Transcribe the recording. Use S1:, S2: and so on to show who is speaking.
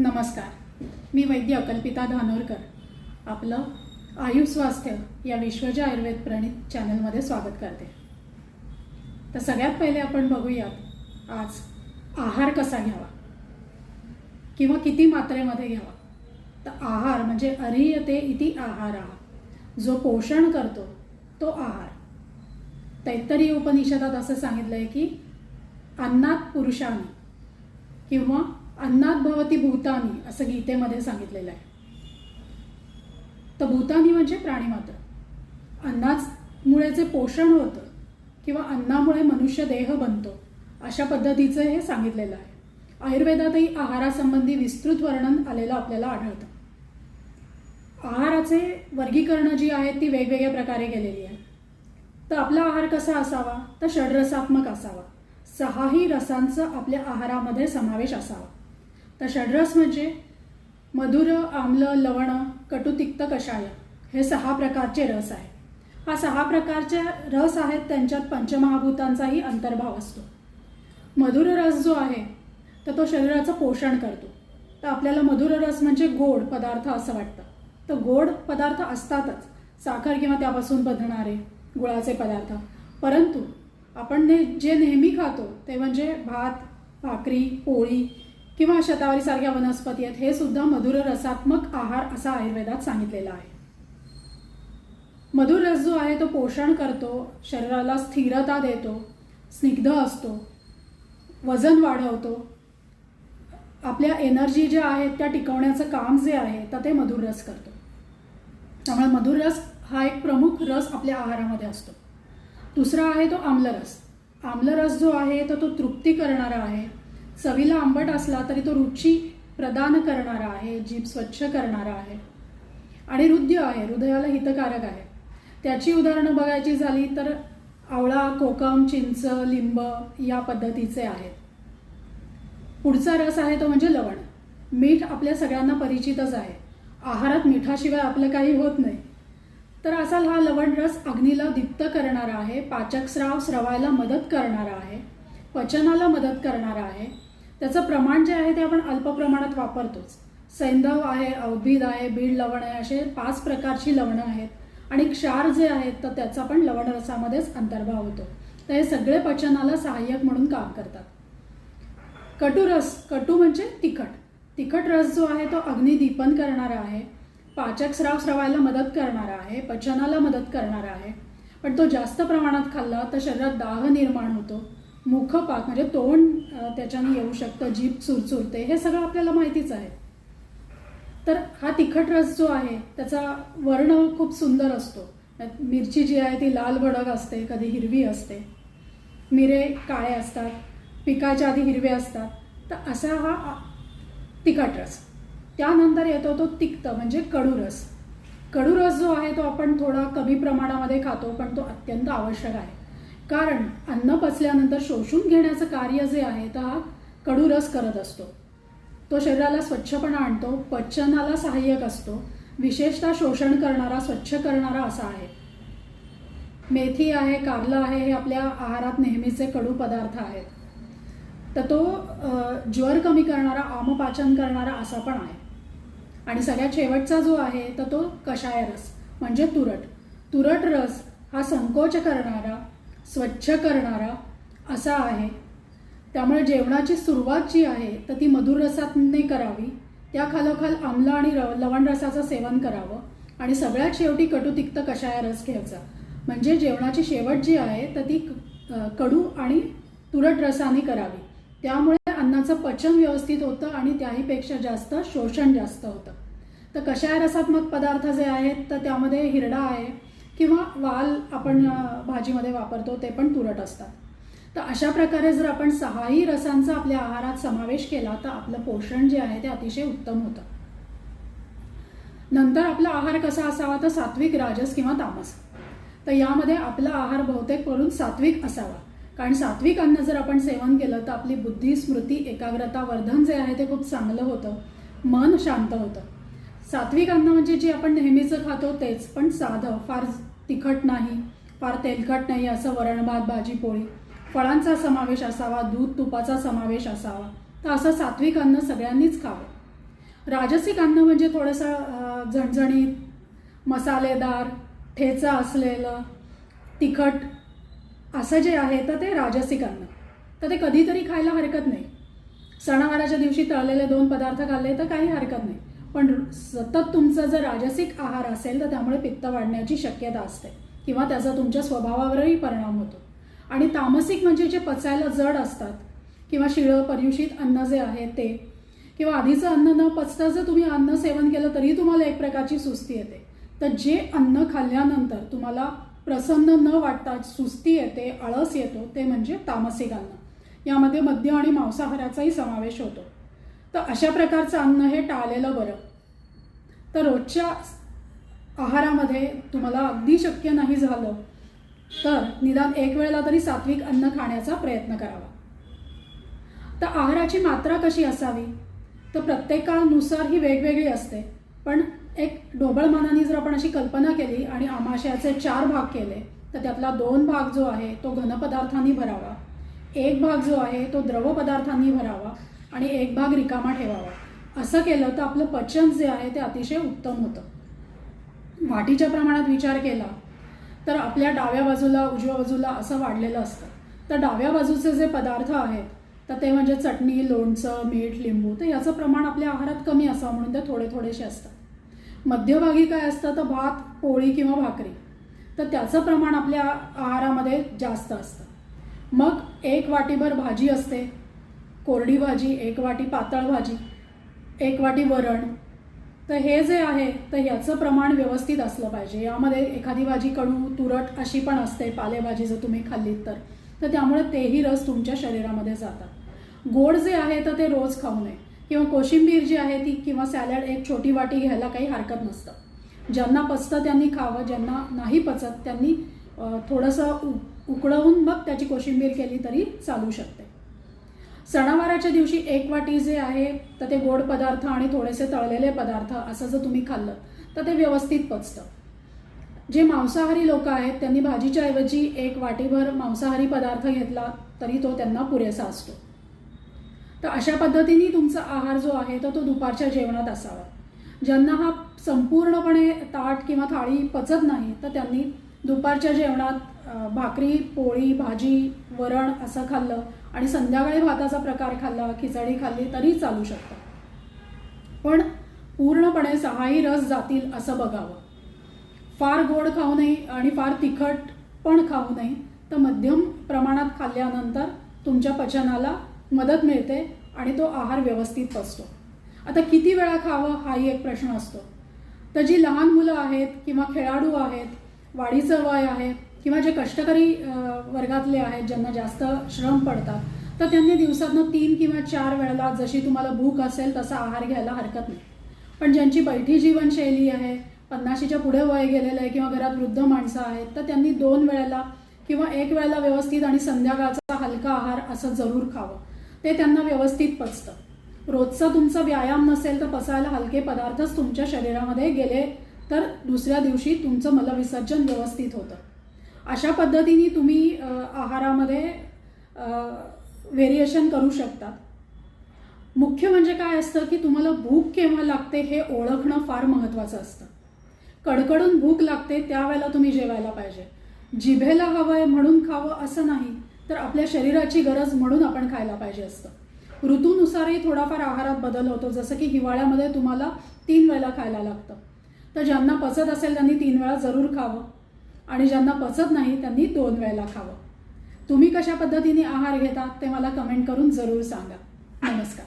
S1: नमस्कार. मी वैद्य अकल्पिता धानोरकर. आपलं आयु स्वास्थ्य या विश्वजा आयुर्वेद प्रणित चॅनलमध्ये स्वागत करते. तर सगळ्यात पहिले आपण बघूयात आज आहार कसा घ्यावा? किंवा किती मात्रेमध्ये घ्यावा? तर आहार म्हणजे अरियते इति आहार. जो पोषण करतो तो आहार. तैतरी उपनिषदात असं सांगितलं आहे की अन्नात पुरुषांनी किंवा अन्नात भवती भूतानी असं गीतेमध्ये सांगितलेलं आहे. तर भूतानी म्हणजे प्राणीमात्र. अन्नामुळे जे पोषण होतं किंवा अन्नामुळे मनुष्य देह बनतो अशा पद्धतीचं हे सांगितलेलं आहे. आयुर्वेदातही आहारासंबंधी विस्तृत वर्णन आलेलं आपल्याला आढळतं. आहाराचे वर्गीकरण जी आहेत ती वेगवेगळ्या प्रकारे केलेली आहे तर आपला आहार कसा असावा? तर षडरसात्मक असावा. सहाही रसांचा आपल्या आहारामध्ये समावेश असावा. तर षड्रस म्हणजे मधुर आम्ल लवण कटु तिक्त कषाय. हे सहा प्रकारचे रस आहे हा सहा प्रकारचे रस आहेत त्यांच्यात पंचमहाभूतांचाही अंतर्भाव असतो. मधुर रस जो आहे तर तो शरीराचं पोषण करतो. तर आपल्याला मधुर रस म्हणजे गोड पदार्थ असं वाटतं. तर गोड पदार्थ असतातच. साखर किंवा त्यापासून बनणारे गुळाचे पदार्थ. परंतु आपण ने जे नेहमी खातो ते म्हणजे भात भाकरी पोळी किंवा शतावरीसारख्या वनस्पती आहेत हे सुद्धा मधुर रसात्मक आहार असा आयुर्वेदात सांगितलेला आहे. मधुर रस जो आहे तो पोषण करतो शरीराला स्थिरता देतो स्निग्ध असतो वजन वाढवतो. आपल्या एनर्जी ज्या आहेत त्या टिकवण्याचं काम जे आहे तर ते मधुर रस करतो. त्यामुळे मधुर रस हा एक प्रमुख रस आपल्या आहारामध्ये असतो. दुसरा आहे तो आम्लरस. आम्लरस जो आहे तर तो तृप्ती करणारा आहे. चवीला आंबट असला तरी तो रुची प्रदान करणारा आहे जीभ स्वच्छ करणारा आहे. आणि हृदय आहे हृदयाला हितकारक आहे. त्याची उदाहरणं बघायची झाली तर आवळा कोकम चिंच लिंब या पद्धतीचे आहेत. पुढचा रस आहे तो म्हणजे लवण. मीठ आपल्या सगळ्यांना परिचितच आहे. आहारात मिठाशिवाय आपलं काही होत नाही. तर असा हा लवण रस अग्नीला दीप्त करणारा आहे पाचकस्राव स्रवायला मदत करणारा आहे पचनाला मदत करणारा आहे त्याचं प्रमाण जे आहे ते आपण अल्प प्रमाणात वापरतोच. सैंधव आहे अवभीद आहे बीड लवण आहे असे पाच प्रकारची लवणं आहेत. आणि क्षार जे आहेत तर त्याचा पण लवण रसामध्येच अंतर्भाव होतो. तर हे सगळे पचनाला सहाय्यक म्हणून काम करतात. कटुरस कटू म्हणजे तिखट. तिखट रस जो आहे तो अग्निदीपन करणारा आहे. पाचक स्राव स्रवायला मदत करणारा आहे पचनाला मदत करणारा आहे. पण तो जास्त प्रमाणात खाल्ला तर शरीरात दाह निर्माण होतो. मुखपाक म्हणजे तोंड त्याच्याने येऊ शकतं जीभ चुरचुरते हे सगळं आपल्याला माहितीच आहे. तर हा तिखट रस जो आहे त्याचा वर्ण खूप सुंदर असतो. मिरची जी आहे ती लाल भडक असते कधी हिरवी असते. मिरे काळे असतात पिकाच्या आधी हिरवे असतात. तर असा हा तिखट रस. त्यानंतर येतो तो तिक्त म्हणजे कडूरस कडूरस जो आहे तो आपण थोडा कमी प्रमाणामध्ये खातो पण तो अत्यंत आवश्यक आहे. कारण अन्न पचल्यानंतर शोषून घेण्याचं कार्य जे आहे तर हा कडूरस करत असतो. तो शरीराला स्वच्छपणा आणतो पचनाला सहाय्यक असतो. विशेषतः शोषण करणारा स्वच्छ करणारा असा आहे. मेथी आहे कारलं आहे हे आपल्या आहारात नेहमीचे कडू पदार्थ आहेत. तर तो ज्वर कमी करणारा आमपाचन करणारा असा पण आहे. आणि सगळ्यात शेवटचा जो आहे तर तो कषाय रस म्हणजे तुरट. तुरट रस हा संकोच करणारा स्वच्छ करणारा असा आहे. त्यामुळे जेवणाची सुरुवात जी आहे तर ती मधुर रसाने करावी. त्या खालोखाल आम्ल आणि र लवण रसाचं सेवन करावं. आणि सगळ्यात शेवटी कटू तिक्त रस घ्यायचा. म्हणजे जेवणाची शेवट जी आहे तर ती कडू आणि तुरट रसाने करावी. त्यामुळे अन्नाचं पचन व्यवस्थित होतं आणि त्याहीपेक्षा जास्त शोषण जास्त होतं. तर कषाय रसात्मक पदार्थ जे आहेत तर त्यामध्ये हिरडा आहे किंवा वाल आपण भाजीमध्ये वापरतो ते पण तुरट असतात. तर अशा प्रकारे जर आपण सहाही रसांचा आपल्या आहारात समावेश केला तर आपलं पोषण जे आहे ते अतिशय उत्तम होतं. नंतर आपला आहार कसा असावा तर सात्विक राजस किंवा तामस. तर यामध्ये आपला आहार बहुतेक करून सात्विक असावा. कारण सात्विक अन्न जर आपण सेवन केलं तर आपली बुद्धी स्मृती एकाग्रता वर्धन जे आहे ते खूप चांगलं होतं. मन शांत होतं. सात्विक अन्न म्हणजे जे आपण नेहमीचं खातो तेच. पण साधं फार तिखट नाही फार तेलकट नाही असं वरण भात भाजी पोळी फळांचा समावेश असावा दूध तुपाचा समावेश असावा. तर असं सात्विक अन्न सगळ्यांनीच खावं. राजसिक अन्न म्हणजे थोडंसं झणझणीत मसालेदार ठेचा असलेलं तिखट असं जे आहे तर ते राजसिक अन्न. तर ते कधीतरी खायला हरकत नाही. सणावाराच्या दिवशी तळलेले दोन पदार्थ खाल्ले तर काही हरकत नाही. पण सतत तुमचा जर राजसिक आहार असेल तर त्यामुळे पित्त वाढण्याची शक्यता असते. किंवा त्याचा तुमच्या स्वभावावरही परिणाम होतो. आणि तामसिक म्हणजे जे पचायला जड असतात किंवा शिळं पर्युषित अन्न जे आहे ते किंवा आधीचं अन्न न पचता जर तुम्ही अन्न सेवन केलं तरी तुम्हाला एक प्रकारची सुस्ती येते. तर जे अन्न खाल्ल्यानंतर तुम्हाला प्रसन्न न वाटता सुस्ती येते आळस येतो ते म्हणजे तामसिक अन्न. यामध्ये मद्य आणि मांसाहाराचाही समावेश होतो. तर अशा प्रकारचं अन्न हे टाळलेलं बरं. तर रोजच्या आहारामध्ये तुम्हाला अगदी शक्य नाही झालं तर निदान एक वेळेला तरी सात्विक अन्न खाण्याचा प्रयत्न करावा. तर आहाराची मात्रा कशी असावी? तर प्रत्येकानुसार ही वेगवेगळी असते. पण एक ढोबळ मनाने जर आपण अशी कल्पना केली आणि आमाशयाचे चार भाग केले तर त्यातला दोन भाग जो आहे तो घनपदार्थांनी भरावा. एक भाग जो आहे तो द्रव पदार्थांनी भरावा. आणि एक भाग रिकामा ठेवावा. असं केलं तर आपलं पचन जे आहे ते अतिशय उत्तम होतं. वाटीच्या प्रमाणात विचार केला तर आपल्या डाव्या बाजूला उजव्या बाजूला असं वाढलेलं असतं. तर डाव्या बाजूचे जे पदार्थ आहेत तर ते म्हणजे चटणी लोणचं मीठ लिंबू तर याचं प्रमाण आपल्या आहारात कमी असावं म्हणून ते थोडे थोडेसे असतात. मध्यभागी काय असतं तर भात पोळी किंवा भाकरी. तर त्याचं प्रमाण आपल्या आहारामध्ये जास्त असतं. मग एक वाटीभर भाजी असते कोरडी भाजी एक वाटी पातळ भाजी एक वाटी वरण. तर हे जे आहे तर ह्याचं प्रमाण व्यवस्थित असलं पाहिजे. यामध्ये एखादी भाजी कडू तुरट अशी पण असते पालेभाजी जर तुम्ही खाल्लीत तर. तर त्यामुळे तेही रस तुमच्या शरीरामध्ये जातात. गोड जे आहे तर ते रोज खाऊ नये. किंवा कोशिंबीर जी आहे ती किंवा सॅलड एक छोटी वाटी घ्यायला काही हरकत नसतं. ज्यांना पचतं त्यांनी खावं ज्यांना नाही पचत त्यांनी थोडंसं उ उकळवून मग त्याची कोशिंबीर केली तरी चालू शकते. सणावाराच्या दिवशी एक वाटी जे आहे तर ते गोड पदार्थ आणि थोडेसे तळलेले पदार्थ असं जर तुम्ही खाल्लं तर ते व्यवस्थित पचतं. जे मांसाहारी लोक आहेत त्यांनी भाजीच्या ऐवजी एक वाटीभर मांसाहारी पदार्थ घेतला तरी तो त्यांना पुरेसा असतो. तर अशा पद्धतीने तुमचा आहार जो आहे तर तो दुपारच्या जेवणात असावा. ज्यांना हा संपूर्णपणे ताट किंवा थाळी पचत नाही तर त्यांनी दुपारच्या जेवणात भाकरी पोळी भाजी वरण असं खाल्लं आणि संध्याकाळी भाताचा प्रकार खाल्ला खिचडी खाल्ली तरी चालू शकतं. पण पूर्णपणे सहाही रस जातील असं बघावं. फार गोड खाऊ नये आणि फार तिखट पण खाऊ नये तर मध्यम प्रमाणात खाल्ल्यानंतर तुमच्या पचनाला मदत मिळते आणि तो आहार व्यवस्थित पचतो आता किती वेळा खावं हाही एक प्रश्न असतो. तर जी लहान मुलं आहेत किंवा खेळाडू आहेत वाढीचं वय आहे किंवा जे कष्टकरी वर्गातले आहेत ज्यांना जास्त श्रम पडतात तर त्यांनी दिवसातनं तीन किंवा चार वेळेला जशी तुम्हाला भूक असेल तसा आहार घ्यायला हरकत नाही. पण ज्यांची बैठी जीवनशैली आहे पन्नाशीच्या पुढे वय गेलेलं आहे किंवा घरात वृद्ध माणसं आहेत तर त्यांनी दोन वेळेला किंवा एक वेळेला व्यवस्थित आणि संध्याकाळचा हलका आहार असं जरूर खावं. ते त्यांना व्यवस्थित पचतं. रोजचा तुमचा व्यायाम नसेल तर पचायला हलके पदार्थच तुमच्या शरीरामध्ये गेले तर दुसऱ्या दिवशी तुमचं मलविसर्जन व्यवस्थित होतं. अशा पद्धतीने तुम्ही आहारामध्ये व्हेरिएशन करू शकतात मुख्य म्हणजे काय असतं की तुम्हाला भूक केव्हा लागते हे ओळखणं फार महत्त्वाचं असतं. कडकडून भूक लागते त्यावेळेला तुम्ही जेवायला पाहिजे. जिभेला हवं आहे म्हणून खावं असं नाही तर आपल्या शरीराची गरज म्हणून आपण खायला पाहिजे असतं. ऋतूनुसारही थोडाफार आहारात बदल होतो जसं की हिवाळ्यामध्ये तुम्हाला तीन वेळेला खायला लागतं. तर ज्यांना पचत असेल त्यांनी तीन वेळा जरूर खावं. आणि ज्यांना पचत नाही त्यांनी दोन वेळेला खावं. तुम्ही कशा पद्धतीने आहार घेतात ते मला कमेंट करून जरूर सांगा. नमस्कार.